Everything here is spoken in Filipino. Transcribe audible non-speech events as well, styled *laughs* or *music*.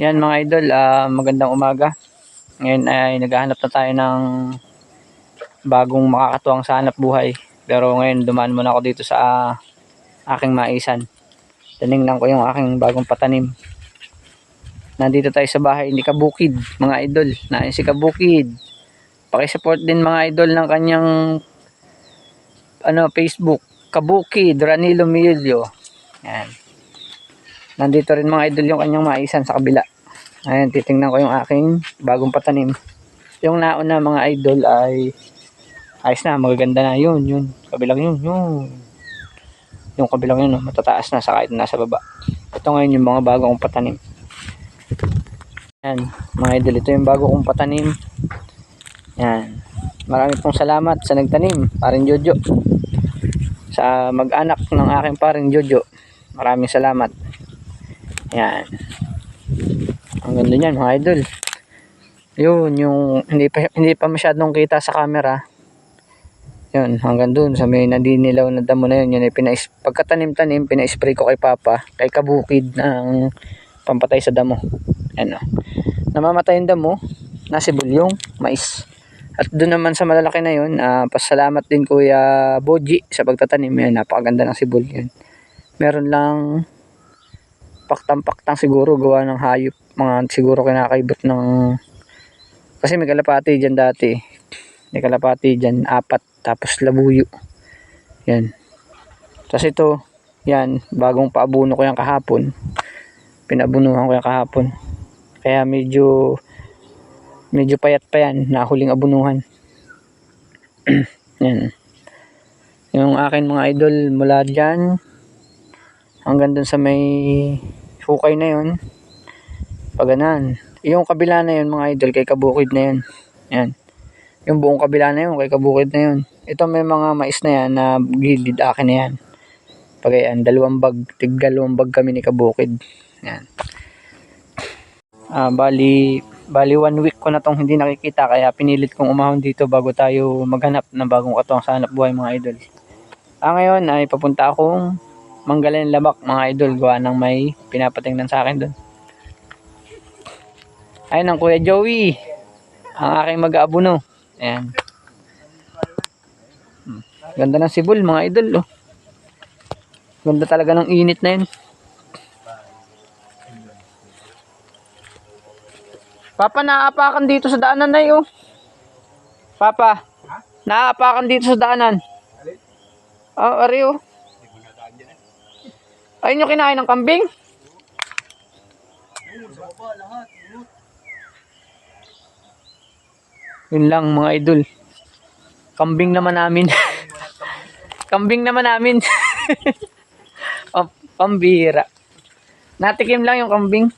Yan mga idol, ah, magandang umaga. Ngayon ay naghahanap na tayo ng bagong makakatuwang sa hanap buhay. Pero ngayon dumaan muna ako dito sa ah, aking maisan. Tinignan ko yung aking bagong patanim. Nandito tayo sa bahay ni Kabukid, mga idol. Nain si Kabukid. Pakisupport din mga idol ng kanyang ano, Facebook. Kabukid, Ranilo Milio. Yan. Nandito rin mga idol yung kanyang maisan sa kabila. Ayan, titingnan ko yung aking bagong patanim. Yung nauna mga idol ay ayos na, magaganda na. Yun, yun. Kabilang yun, yun. Yung kabilang yun, matataas na sa kahit nasa baba. Ito ngayon yung mga bago kong patanim. Yan, mga idol, ito yung bago kong patanim. Yan. Marami pong salamat sa nagtanim, paring Jojo. Sa mag-anak ng aking paring Jojo. Maraming salamat. Yan. Ang ganda niyan, mga idol. Yun, yung hindi pa, hindi pa masyadong kita sa camera. Yun, hanggang dun sa may nadinilaw na damo na yun. Yun ay pinais, pagkatanim-tanim, pina-spray ko kay Papa, kay Kabukid ng pampatay sa damo. Ano. Namamatay yung damo, nasibol yung mais. At doon naman sa malalaki na yun, ah, pasalamat din Kuya Boji sa pagtatanim. Yan, napakaganda ng sibol yun. Meron lang paktang-paktang siguro gawa ng hayop. Mga siguro kinakaibot ng... Kasi may kalapati dyan dati. May kalapati dyan, apat. Tapos labuyo. Yan. Tapos ito, yan, bagong paabuno ko yan kahapon. Pinabunuhan ko yan kahapon. Kaya medyo medyo payat pa yan na huling abunuhan. *clears throat* yan. Yung akin mga idol mula dyan hanggang dun sa may hukay na yun. Paganan. Yung kabila na yun mga idol kay kabukid na yun. Yan. Yung buong kabila na yun kay kabukid na yun. Ito may mga mais na yan na gilid akin na yan. Pagayan, dalawang bag, tig dalawang bag kami ni kabukid. Yan. Ah, bali, bali one week ko na tong hindi nakikita kaya pinilit kong umahon dito bago tayo maghanap ng bagong katuwang sa hanap buhay mga idol. Ah, ngayon ay papunta akong Manggalan Labak mga idol gawa ng may pinapatingnan sa akin doon. Ayun ang Kuya Joey. Ang aking mag-aabuno. Ayan. Hmm. Ganda ng sibol mga idol oh. Ganda talaga ng init na yun. Papa, naaapakan dito sa daanan na yun. Papa, naaapakan dito sa daanan. Oh, ari oh. Ayun yung kinain ng kambing? Yun lang mga idol. Kambing naman namin. *laughs* kambing naman namin. *laughs* oh, pambira. Natikim lang yung kambing.